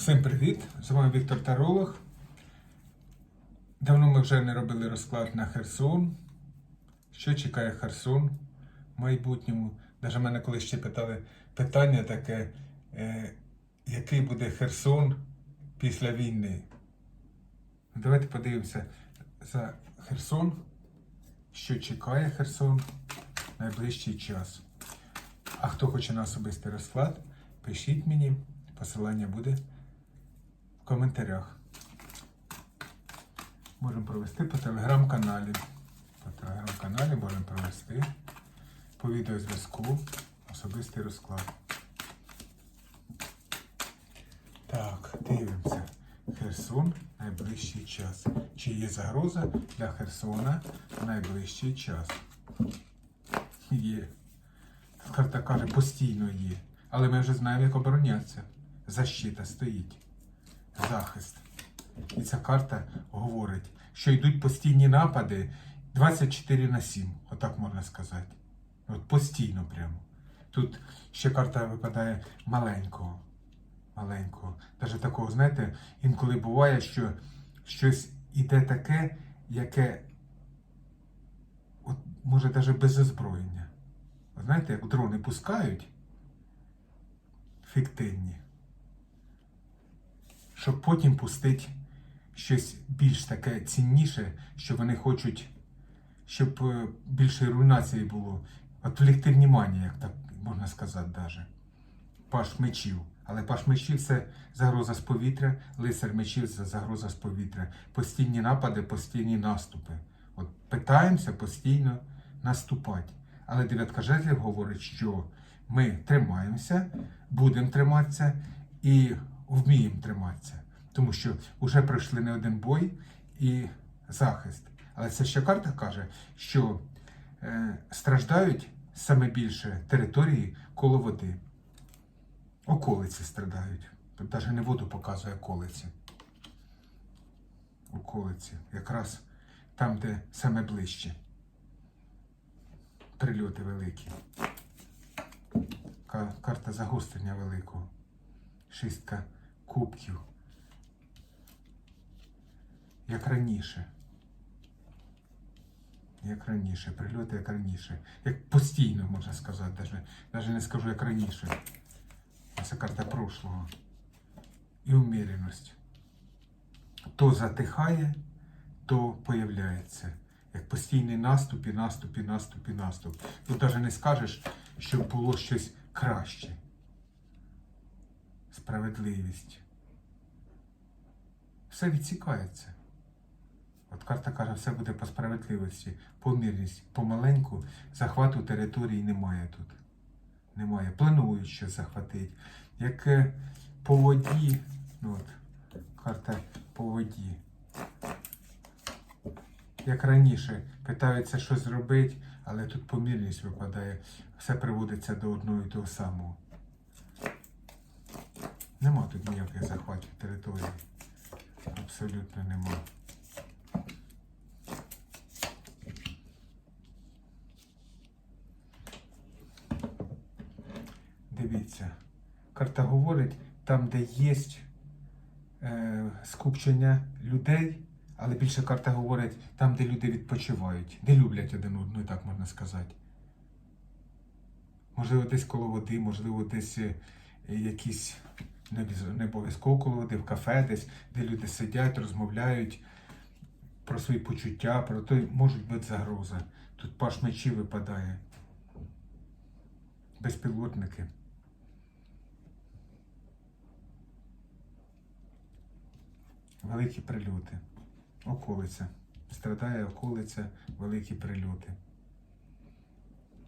Всім привіт! З вами Віктор Таролог. Давно ми вже не робили розклад на Херсон. Що чекає Херсон в майбутньому? Навіть мене колись ще питали питання таке, е, який буде Херсон після війни. Давайте подивимося за Херсон, що чекає Херсон в найближчий час. А хто хоче на особистий розклад, пишіть мені, посилання буде коментарях. Можемо провести по телеграм-каналі. По телеграм-каналі можемо провести по відеозв'язку особистий розклад. Так, дивимося. Херсон найближчий час. Чи є загроза для Херсона найближчий час? Є. Карта каже, постійно є. Але ми вже знаємо, як оборонятися. Защита стоїть. Захист. І ця карта говорить, що йдуть постійні напади 24 на 7, отак можна сказати. От постійно прямо. Тут ще карта випадає маленького. Маленького. Навіть такого, знаєте, інколи буває, що щось іде таке, яке от, може навіть без озброєння. Знаєте, як дрони пускають фіктивні, щоб потім пустити щось більш таке цінніше, що вони хочуть, щоб е, більше руйнації було. Отвлекти внимання, як так можна сказати, даже. Паш мечів. Але паш мечів це загроза з повітря, лицар мечів це загроза з повітря. Постійні напади, постійні наступи. От питаємося постійно наступати. Але дев'ятка жезлів говорить, що ми тримаємося, будемо триматися і вміємо триматися. Тому що вже пройшли не один бой і захист. Але це ще карта каже, що е, страждають саме більше території коло води. Околиці страдають. Тут навіть не воду показує околиці. Околиці. Якраз там, де саме ближче. Прильоти великі. Карта загострення великого. Шістка кубків. Як раніше. Як раніше, прильоти як раніше. Як постійно, можна сказати, навіть, навіть не скажу як раніше. Це карта прошлого. І уміреність. То затихає, то появляється. Як постійний наступ і наступ, і наступ, і наступ. Тут навіть не скажеш, що було щось краще. Справедливість. Все відсікається. От карта каже, все буде по справедливості, по мирність, помаленьку захвату території немає тут. Немає. Планують щось захватити. Як е, по воді, ну от, карта по воді. Як раніше, питаються щось зробити, але тут помірність випадає. Все приводиться до одного і того самого. Нема тут ніяких захватів території. Абсолютно нема. Дивіться, карта говорить, там, де є е, скупчення людей, але більше карта говорить там, де люди відпочивають, де люблять один одного, так можна сказати. Можливо, десь коло води, можливо, десь е, якісь не не обов'язково коло води, в кафе десь, де люди сидять, розмовляють про свої почуття, про те, можуть бути загроза. Тут паш мечі випадає. Безпілотники. Великі прильоти. Околиця. Страдає околиця, великі прильоти.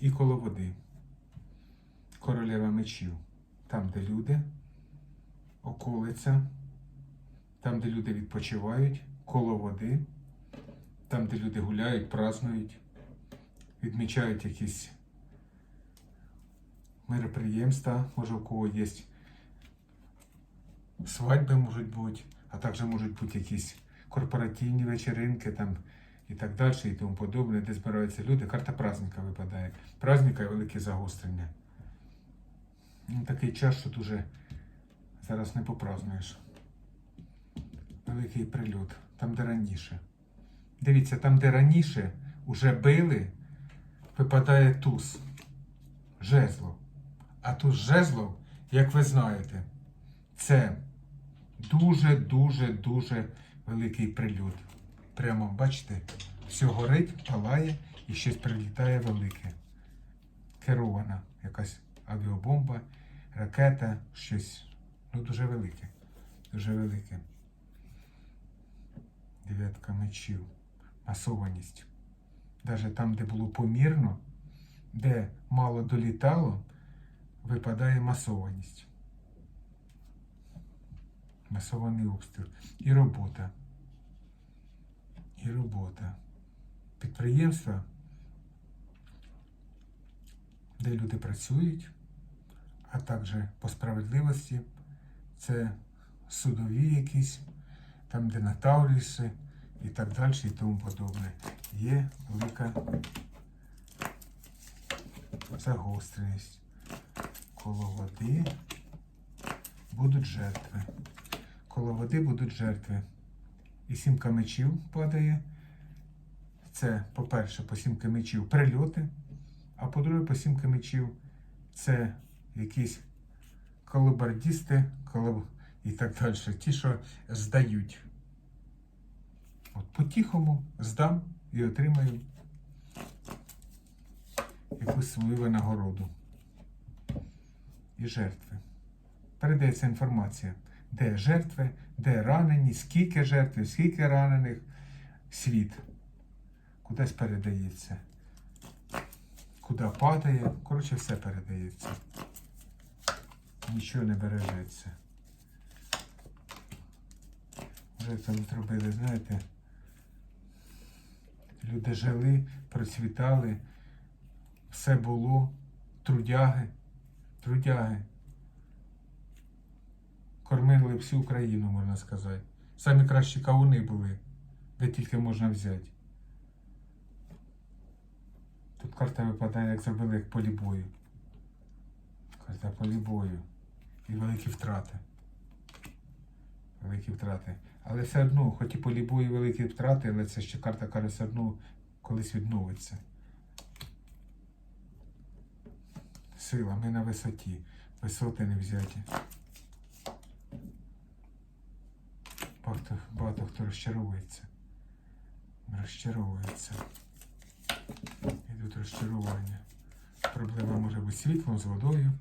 І коло води. Королева мечів. Там, де люди, околиця, там, де люди відпочивають, коло води, там, де люди гуляють, празнують, відмічають якісь мероприємства, може у кого є свадьби можуть бути, а також можуть бути якісь корпоративні вечеринки там і так далі, і тому подобне, де збираються люди. Карта праздника випадає. Праздника і велике загострення. Ну, такий час, що дуже Зараз не попразнуєш. Великий прильот. Там, де раніше. Дивіться, там, де раніше уже били, випадає туз. Жезлов. А туз жезлов, як ви знаєте, це дуже, дуже великий прильот. Прямо, бачите, все горить, палає і щось прилітає велике. Керована якась авіабомба, ракета, щось. Ну, дуже велике. Дуже велике. Дев'ятка мечів. Масованість. Навіть там, де було помірно, де мало долітало, випадає масованість. Масований обстріл. І робота. І робота. Підприємства, де люди працюють, а також по справедливості, це судові якісь, там, де нотаріуси і так далі, і тому подобне. Є велика загостреність. Коло води будуть жертви. Коло води будуть жертви. І сімка мечів падає. Це, по-перше, по сімки мечів прильоти, а по-друге, по сімки мечів це якісь колабордісти колаб... і так далі. Ті, що здають. От по-тихому здам і отримаю якусь свою винагороду. І жертви. Передається інформація, де жертви, де ранені, скільки жертв, скільки ранених, світ. Кудись передається. Куди падає, коротше, все передається. Нічого не бережеться. Вже там зробили, знаєте, люди жили, процвітали, все було, трудяги, трудяги. Кормили всю Україну, можна сказати. Самі кращі кавуни були, де тільки можна взяти. Тут карта випадає, як зробили як полі бою. Карта полі бою. І великі втрати. Великі втрати. Але все одно, хоч і полі бою великі втрати, але це ще карта каже, все одно колись відновиться. Сила, ми на висоті. Висоти не взяті. Багато, багато хто розчаровується. Розчаровується. Йдуть розчарування. Проблема може бути світлом, з водою.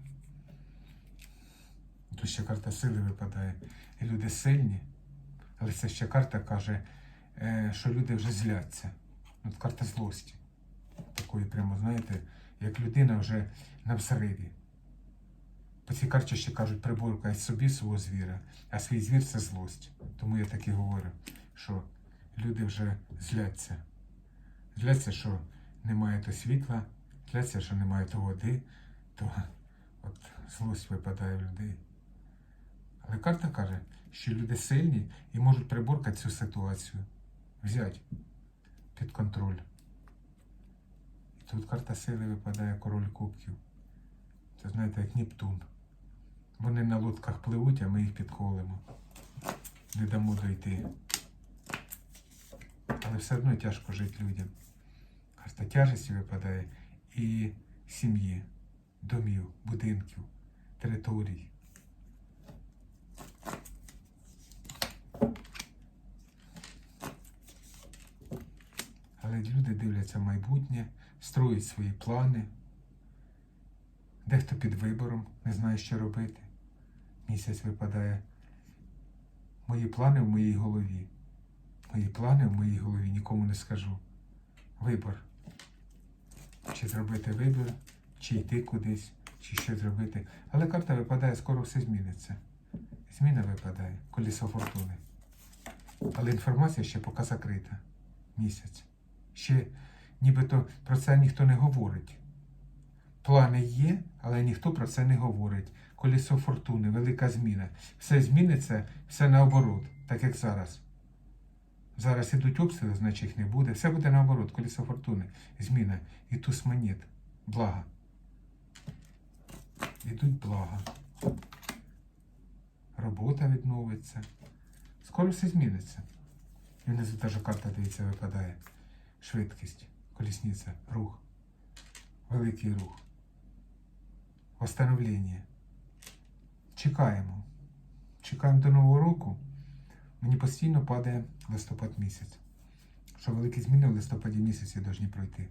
Тут ще карта сили випадає. І люди сильні, але це ще карта каже, е, що люди вже зляться. От карта злості. Такої прямо, знаєте, як людина вже на взриві. По цій карті ще кажуть, приборкай собі свого звіра, а свій звір це злость. Тому я так і говорю, що люди вже зляться. Зляться, що немає то світла, зляться, що немає то води, то от злость випадає в людей. Але карта каже, що люди сильні і можуть приборкати цю ситуацію, взяти під контроль. Тут карта сили випадає король кубків. Це знаєте, як Нептун. Вони на лодках пливуть, а ми їх підколимо. Не дамо дойти. Але все одно тяжко жити людям. Карта тяжесті випадає і сім'ї, домів, будинків, територій. Але люди дивляться в майбутнє, строять свої плани. Дехто під вибором не знає, що робити. Місяць випадає. Мої плани в моїй голові. Мої плани в моїй голові нікому не скажу. Вибор. Чи зробити вибір, чи йти кудись, чи що зробити. Але карта випадає, скоро все зміниться. Зміна випадає, колісо фортуни. Але інформація ще поки закрита. Місяць. Ще нібито про це ніхто не говорить. Плани є, але ніхто про це не говорить. Колесо фортуни, велика зміна. Все зміниться, все наоборот, так як зараз. Зараз ідуть обстріли, значить їх не буде. Все буде наоборот, колесо фортуни, зміна. І туз монет. Блага. Ідуть блага. робота відновиться. Скоро все зміниться. І внизу теж карта, дивіться, випадає. Швидкість, колісниця, рух. Великий рух. Восстановлення. Чекаємо. Чекаємо до Нового року. Мені постійно падає листопад місяць. Що великі зміни в листопаді місяці повинні пройти.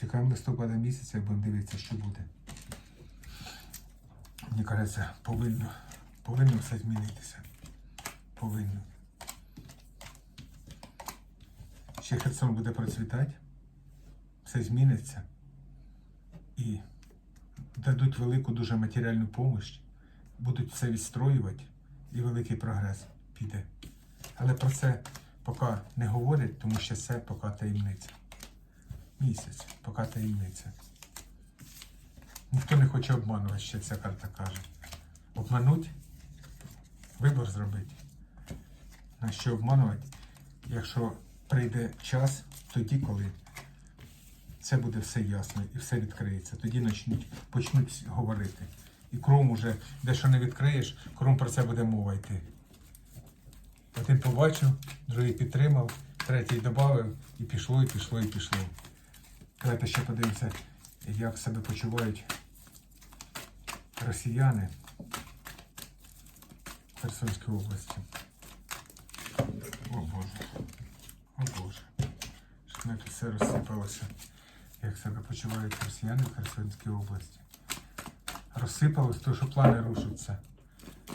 Чекаємо листопада місяця будемо дивитися, що буде. Мені кажеться, повинно, повинно все змінитися. Повинно. Ще Херсон буде процвітати, все зміниться і дадуть велику дуже матеріальну допомогу, будуть все відстроювати і великий прогрес піде. Але про це поки не говорять, тому що це поки таємниця. Місяць, поки таємниця. Ніхто не хоче обманувати, ще ця карта каже. Обмануть, вибор зробити. На що обманувати, якщо прийде час, тоді, коли це буде все ясно і все відкриється. Тоді почнуть, почнуть говорити. І кром уже, де що не відкриєш, кром про це буде мова йти. Один побачив, другий підтримав, третій додав, і пішло, і пішло, і пішло. Давайте ще подивимося, як себе почувають росіяни в Херсонській області. О Боже. О Боже. Щоб не тут все розсипалося. Як себе почувають росіяни в Херсонській області. Розсипалось, то що плани рушаться.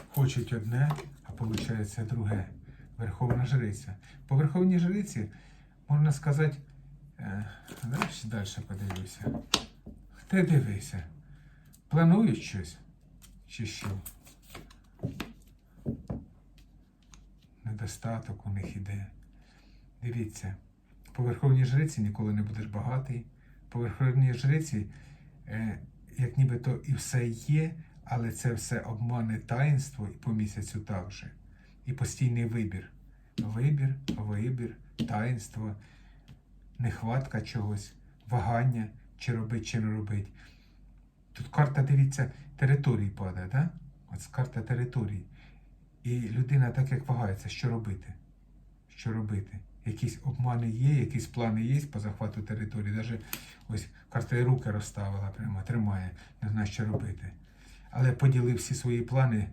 Хочуть одне, а виходить друге. Верховна жриця. По Верховній жриці, можна сказати, е, далі, далі подивлюся. Ти дивися. Планують щось? Чи що? Недостаток у них іде. Дивіться, по Верховній жриці ніколи не будеш багатий. По Верховній жриці, е, як нібито і все є, але це все обмане таїнство і по місяцю також. І постійний вибір. Вибір, вибір, таїнство, нехватка чогось, вагання, чи робить, чи не робить. Тут карта, дивіться, території падає, да? Ось карта території. І людина так як вагається, що робити? Що робити? Якісь обмани є, якісь плани є по захвату території. Даже ось карта руки розставила, прямо тримає, не знає, що робити. Але поділив всі свої плани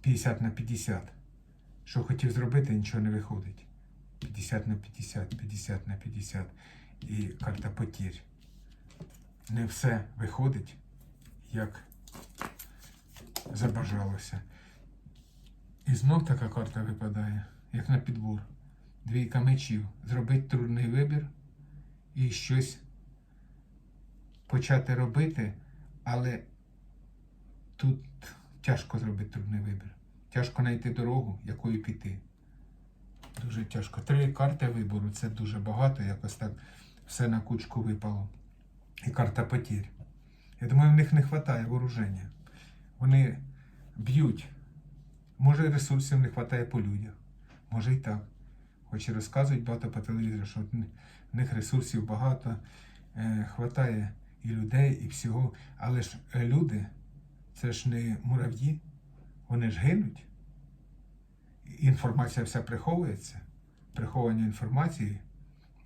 50 на 50. Що хотів зробити, нічого не виходить. 50 на 50, 50 на 50. І карта потір. Не все виходить, як забажалося. І знов така карта випадає, як на підбор. Двійка мечів. Зробити трудний вибір і щось почати робити, але тут тяжко зробити трудний вибір. Тяжко знайти дорогу, якою піти. Дуже тяжко. Три карти вибору це дуже багато, якось так все на кучку випало. І карта потір. Я думаю, в них не вистачає вооруження. Вони б'ють. Може, ресурсів не вистачає по людях. Може і так. Хоч і розказують багато по телевізору, що в них ресурсів багато, е, хватає і людей, і всього. Але ж е, люди, це ж не мурав'ї, вони ж гинуть. Інформація вся приховується. Приховування інформації,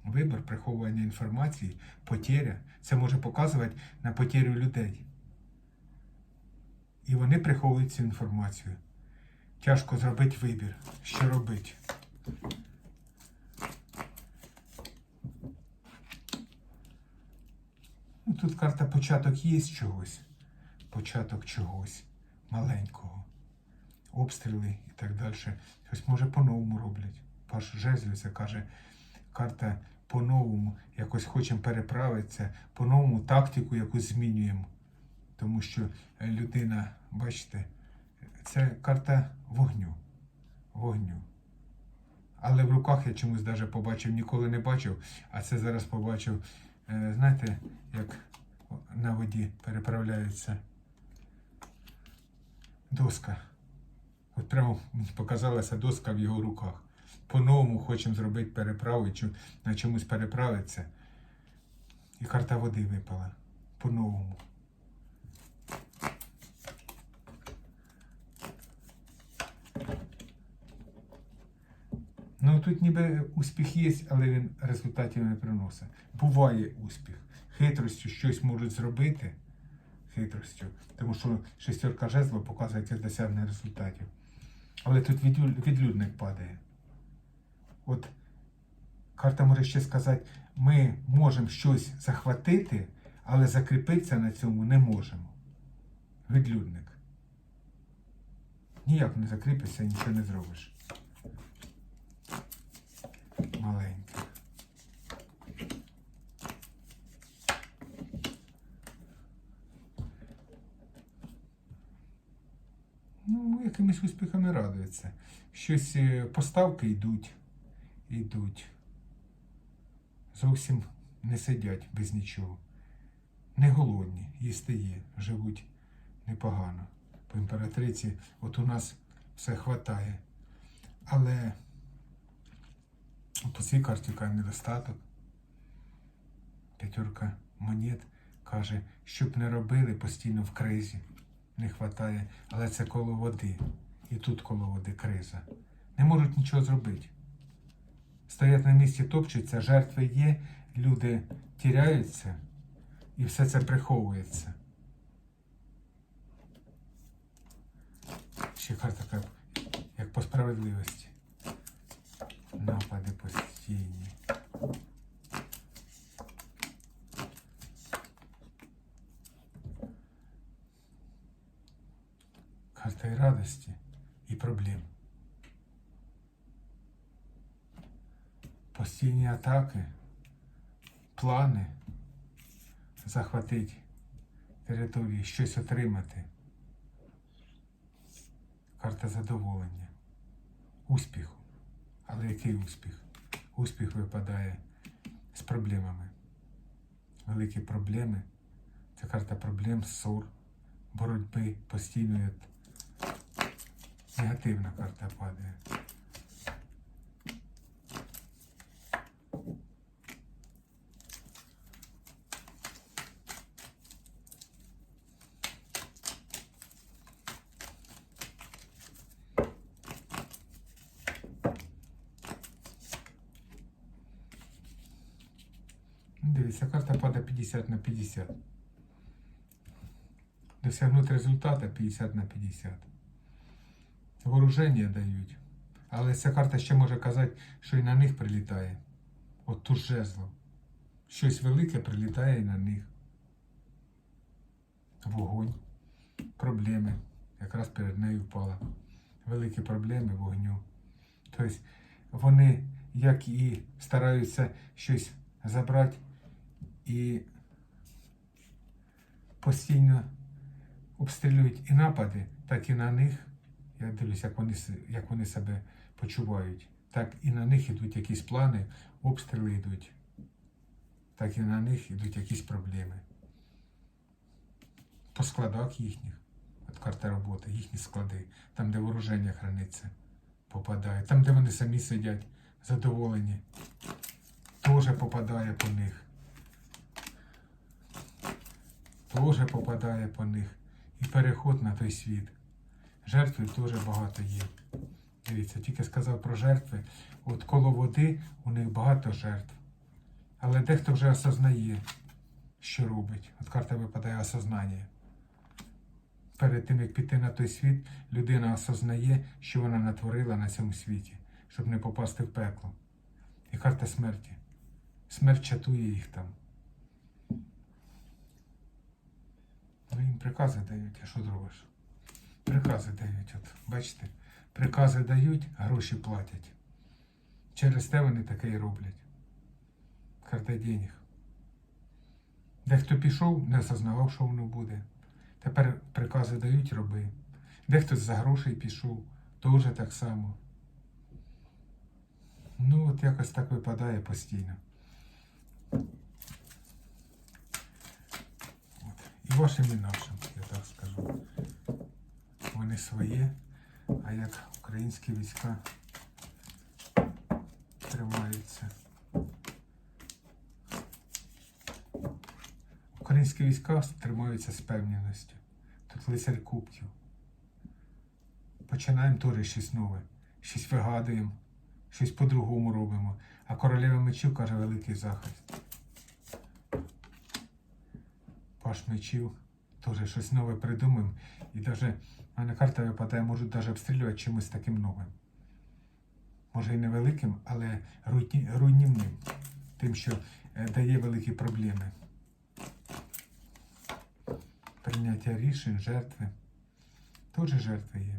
вибір, приховування інформації, потеря. Це може показувати на потерю людей. І вони приховують цю інформацію. Тяжко зробити вибір. Що робити? Ну, тут карта початок є чогось. Початок чогось маленького. Обстріли і так далі. Щось може по-новому роблять. Паш Жезлю це каже, карта по-новому, якось хочемо переправитися, по-новому тактику якусь змінюємо. Тому що людина, бачите, це карта вогню. Вогню. Але в руках я чомусь навіть побачив, ніколи не бачив, а це зараз побачив. Е, Знаєте, як на воді переправляється доска. От прямо показалася доска в його руках. По-новому хочемо зробити переправу, чи на чомусь переправитися. І карта води випала. По-новому. Ну тут ніби успіх є, але він результатів не приносить. Буває успіх. Хитростю щось можуть зробити. Хитростю. Тому що шестерка жезла показує якесь досягнення результатів. Але тут відлюдник падає. От карта може ще сказати, ми можемо щось захватити, але закріпитися на цьому не можемо. Відлюдник. Ніяк не закріпишся, нічого не зробиш. Маленьке. Ну, якимись успіхами радується. Щось е, поставки йдуть, йдуть. Зовсім не сидять без нічого. Не голодні, їсти є, живуть непогано. По імператриці, от у нас все хватає. Але по цій карті каже недостаток. П'ятерка монет каже, щоб не робили постійно в кризі. Не хватає, але це коло води. І тут коло води криза. Не можуть нічого зробити. Стоять на місці, топчуться, жертви є, люди тіряються, і все це приховується. Ще карта як по справедливості. Напади постійні. Карта і радості, і проблем. Постійні атаки, плани захватити території, щось отримати. Карта задоволення, успіху. Але який успіх? Успіх випадає з проблемами. Великі проблеми. Це карта проблем, ссор, боротьби постійно. Негативна карта падає. Ну, Дивіться, карта падає 50 на 50. Досягнути результата 50 на 50. Вооруження дають. Але ця карта ще може казати, що і на них прилітає. От тут жезло. Щось велике прилітає і на них. Вогонь. Проблеми. Якраз перед нею впала. Великі проблеми вогню. Тобто вони, як і стараються щось забрати і постійно обстрілюють і напади, так і на них. Я дивлюсь, як вони, як вони себе почувають. Так і на них йдуть якісь плани, обстріли йдуть. Так і на них йдуть якісь проблеми. По складах їхніх, от карта роботи, їхні склади, там, де вооруження храниться, попадає. Там, де вони самі сидять, задоволені, теж попадає по них. Теж попадає по них. І переход на той світ. Жертви теж багато є. Дивіться, тільки сказав про жертви. От коло води у них багато жертв. Але дехто вже осознає, що робить. От карта випадає осознання. Перед тим, як піти на той світ, людина осознає, що вона натворила на цьому світі, щоб не попасти в пекло. І карта смерті. Смерть чатує їх там. Ну, їм прикази дають, а що зробиш? Прикази дають, от, бачите, прикази дають, гроші платять. Через те вони таке і роблять. Карта денег. Дехто пішов, не осознавав, що воно буде. Тепер прикази дають, роби. Дехто за грошей пішов, теж так само. Ну, от якось так випадає постійно. От. І вашим, і нашим, я так скажу. Вони своє, а як українські війська тримаються. Українські війська тримаються з певністю. Тут лицар кубків. Починаємо теж щось нове, щось вигадуємо, щось по-другому робимо. А королева мечів каже великий захист. Паш мечів теж щось нове придумаємо. І навіть мене карта випадає, можуть навіть обстрілювати чимось таким новим. Може і невеликим, але руйнівним. Тим, що е, дає великі проблеми. Прийняття рішень, жертви. Тут же жертви є.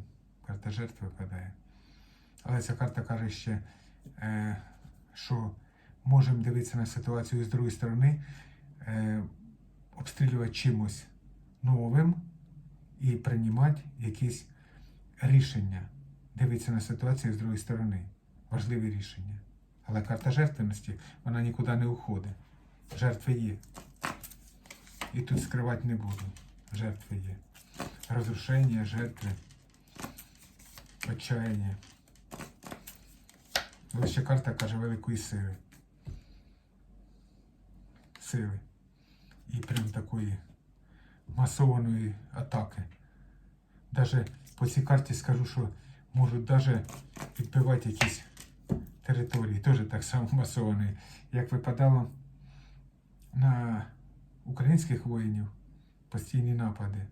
Карта жертви випадає. Але ця карта каже ще, е, що можемо дивитися на ситуацію з другої сторони, е, обстрілювати чимось новим і приймати якісь рішення. Дивитися на ситуацію з другої сторони. Важливі рішення. Але карта жертвеності, вона нікуди не уходить. Жертви є. І тут скривати не буду. Жертви є. Розрушення, жертви, отчаяння. Лише карта каже великої сили. Сили. І прям такої масованої атаки. Даже по цій карті скажу, що можуть даже відбивати якісь території, теж так само масовані, як випадало на українських воїнів постійні напади,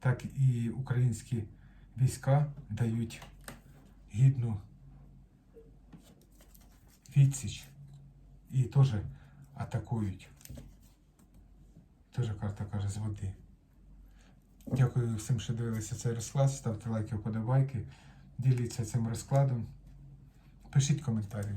так і українські війська дають гідну відсіч і теж атакують. Теж карта каже з води. Дякую всім, що дивилися цей розклад. Ставте лайки, вподобайки, діліться цим розкладом. Пишіть коментарі.